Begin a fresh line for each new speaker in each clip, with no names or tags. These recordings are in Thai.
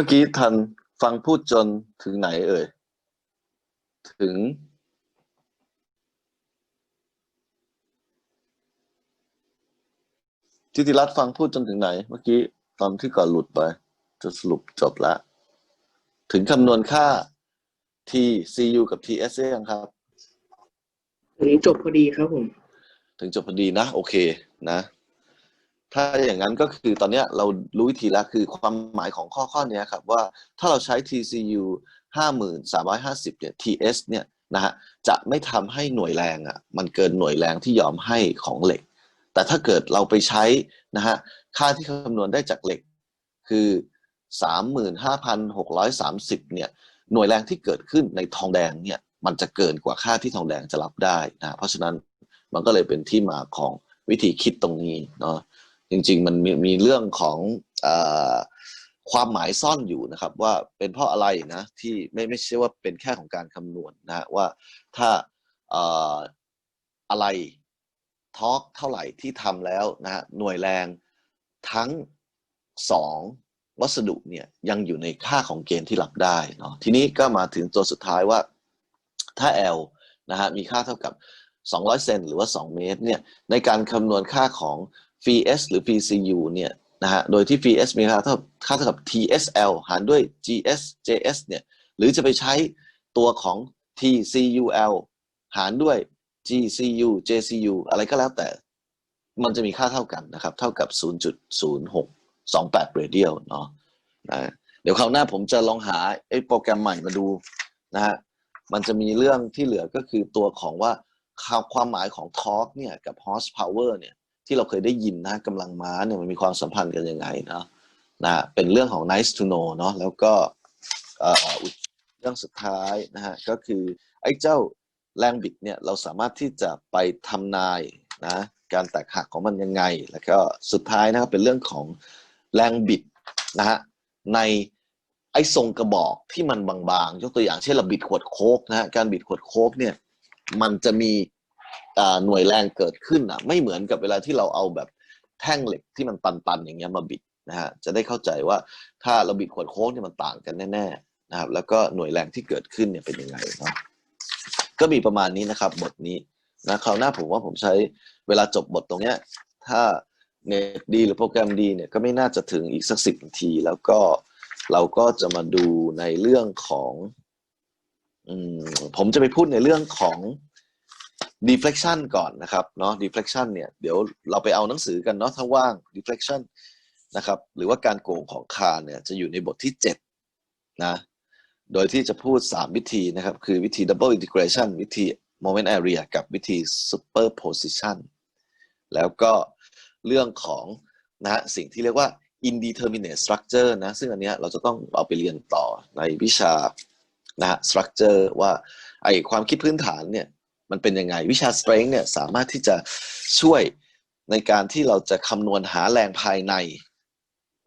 มื่อกี้ทันฟังพูดจนถึงไหนเอ่ย ถึง ทิติรัตน์ฟังพูดจนถึงไหน เมื่อกี้ตอนที่ก่อนหลุดไป จะสรุปจบแล้วถึงคำนวณค่า t cu กับ ts หรือยังครับ
ถึงจบพอดีครับผม
ถึงจบพอดีนะ โอเคนะ ถ้าอย่างนั้นก็คือตอนนี้เรารู้วิธีแล้วคือความหมายของข้อข้อเนี้ยครับว่าถ้าเราใช้ TCU 5350เนี่ย TS เนี่ยนะฮะจะไม่ทำให้หน่วยแรงอะมันเกินหน่วยแรงที่ยอมให้ของเหล็ก แต่ถ้าเกิดเราไปใช้นะฮะค่าที่คำนวณได้จากเหล็กคือ 35,630เนี่ยหน่วยแรงที่เกิดขึ้นในทองแดงเนี่ยมันจะเกินกว่าค่าที่ทองแดงจะรับได้นะเพราะฉะนั้นมันก็เลยเป็นที่มาของวิธีคิดตรงนี้เนาะ จริง ๆ มันมีมีเรื่องของอความหมายซ่อนอยู่นะครับ ว่าเป็นเพราะอะไรนะที่ไม่ไม่ใช่ว่าเป็นแค่ของการคำนวณนะว่าถ้าออะไรทอร์กเท่าไหร่ที่ทำแล้วนะฮะหน่วยแรงทั้งสองวัสดุเนี่ยยังอยู่ในค่าของเกณฑ์ที่รับได้เนาะทีนี้ก็มาถึงตัวสุดท้ายว่าถ้า L นะฮะมีค่าเท่ากับ 200 เซนหรือว่า 2 เมตรเนี่ยในการคำนวณค่าของ Phi-S หรือ Phi-Cu เนี่ยนะฮะ โดยที่ Phi-S มีค่าเท่าค่าเท่ากับ TSL หารด้วย GS JS เนี่ย หรือจะไปใช้ตัวของ TCUL หารด้วย GCU JCU อะไรก็แล้วแต่ มันจะมีค่าเท่ากันนะครับ เท่ากับ 0.0628 radial เนาะนะเดี๋ยวคราวหน้าผมจะลองหาไอ้โปรแกรมใหม่มาดูนะฮะ มันจะมีเรื่องที่เหลือก็คือตัวของว่าความหมายของ torque เนี่ยกับ horsepower เนี่ย ที่เราเคยได้ยินนะกำลังม้าเนี่ยมันมีความสัมพันธ์กันยังไงเนาะนะเป็นเรื่องของ nice to know เนาะแล้วก็เอ่อเรื่องสุดท้ายนะฮะก็คือไอ้เจ้าแรงบิดเนี่ยเราสามารถที่จะไปทำนายนะการแตกหักของมันยังไง แล้วก็สุดท้ายนะครับเป็นเรื่องของแรงบิดนะฮะในไอ้ทรงกระบอกที่มันบางๆ ยกตัวอย่างเช่นเราบิดขวดโค้กนะฮะการบิดขวดโค้กเนี่ยมันจะมี หน่วยแรงเกิดขึ้นอะไม่เหมือนกับเวลาที่เราเอาแบบแท่งเหล็กที่มันตันๆอย่างเงี้ยมาบิดนะฮะจะได้เข้าใจว่าถ้าเราบิดขวดโค้กเนี่ยมันต่างกันแน่ๆนะครับแล้วก็หน่วยแรงที่เกิดขึ้นเนี่ยเป็นยังไงเนาะก็มีประมาณนี้นะครับบทนี้นะคราวหน้าผมว่าผมใช้เวลาจบบทตรงเนี้ยถ้าเน็ตดีหรือโปรแกรมดีเนี่ยก็ไม่น่าจะถึงอีกสักสิบนาที แล้วก็เราก็จะมาดูในเรื่องของอืมผมจะไปพูดในเรื่องของ deflection ก่อนนะครับเนาะ deflection เนี่ยเดี๋ยวเราไปเอาหนังสือกันเนาะถ้าว่าง deflection นะครับหรือว่าการโกงของคานเนี่ยจะอยู่ในบทที่7นะโดยที่จะพูด 3 วิธีนะครับ คือวิธี double integration วิธี moment area กับวิธี superposition แล้วก็เรื่องของนะฮะสิ่งที่เรียกว่า indeterminate structure นะซึ่งอันเนี้ยเราจะต้องเอาไปเรียนต่อในวิชานะฮะ structure ว่าไอความคิดพื้นฐานเนี่ย มันเป็นยังไง วิชา strength เนี่ยสามารถที่จะช่วยในการที่เราจะคำนวณหาแรงภายใน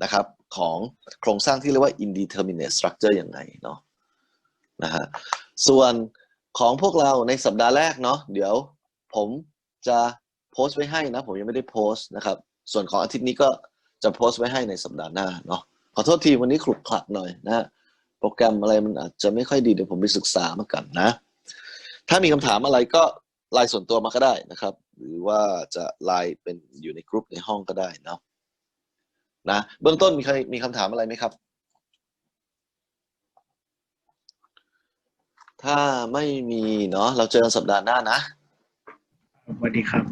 นะครับของโครงสร้างที่เรียกว่า indeterminate structure ยังไงเนาะนะฮะส่วนของพวกเราในสัปดาห์แรกเนาะเดี๋ยวผมจะโพสต์ไว้ให้นะ ผมยังไม่ได้โพสต์นะครับ ส่วนของอาทิตย์นี้ก็จะโพสต์ไว้ให้ในสัปดาห์หน้าเนาะขอโทษทีวันนี้ขลุกขลักหน่อยนะฮะโปรแกรมอะไรมันอาจจะไม่ค่อยดีเดี๋ยวผมไปศึกษามากันนะ ถ้ามีคำถามอะไรก็ไลน์ส่วนตัวมาก็ได้นะครับ หรือว่าจะไลน์เป็นอยู่ในกลุ่มในห้องก็ได้เนาะนะเบื้องต้นมีใครมีคำถามอะไรไหมครับ ถ้าไม่มีเนาะเราเจอกันสัปดาห์หน้านะ
สวัสดีครับ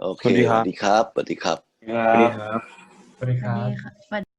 โอเค
สวัสดีครับ
สวัสดีครับสวัสดีครับ
สวัสดีครับ
สวัสดีครับ
สวัสดีค่ะ